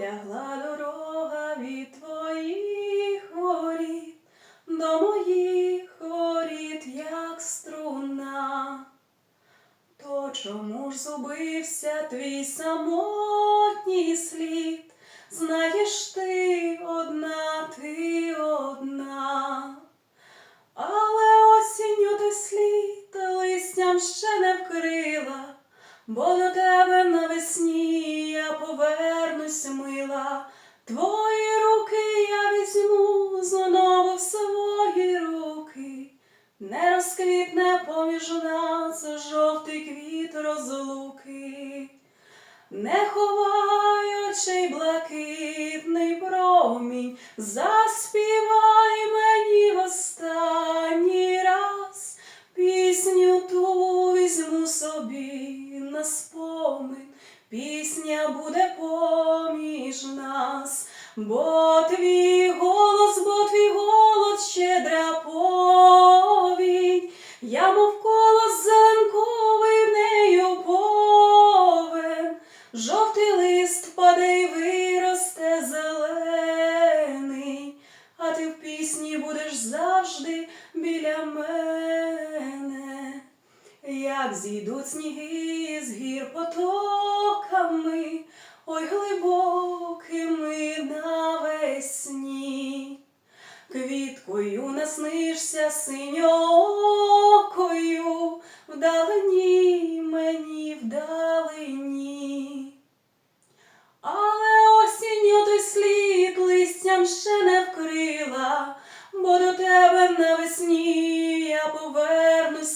пролягла дорога від твоїх воріт до моїх воріт, як струна. То чому ж зубився твій самотній слід? Знаєш ти одна, ти одна. Але осінню ти слід листям ще не вкрила, бо до розквітне поміж нас жовтий квіт розлуки. Не ховай очей блакитний промінь, заспівай мені в останній раз пісню ту візьму собі на спомин, пісня буде поміж нас, бо твій Жовтий лист паде й виросте зелений, а ти в пісні будеш завжди біля мене. Як зійдуть сніги з гір потоками, ой глибокими навесні. Квіткою наснишся синьокою, вдалині мені вдалині.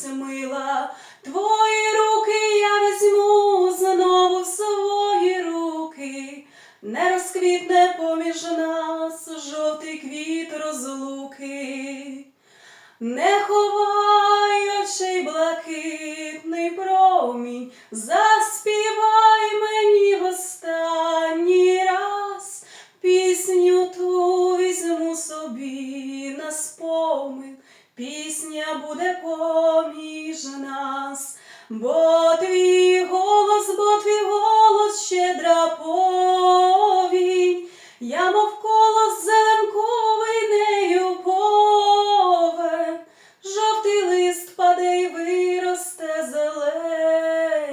Мила. Твої руки я візьму знову в свої руки, не розквітне поміж нас жовтий квіт розлуки. Не ховай очей блакитний промінь, пісня буде поміж нас, бо твій голос, бо твій голос щедра повінь, я мов колос зеленковий нею повен, жовтий лист паде й виросте зелений,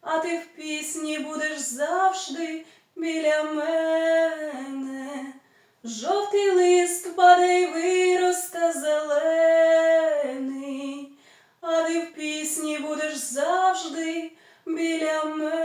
а ти в пісні будеш завжди біля мене. Жовтий лист паде будеш завжди біля мене.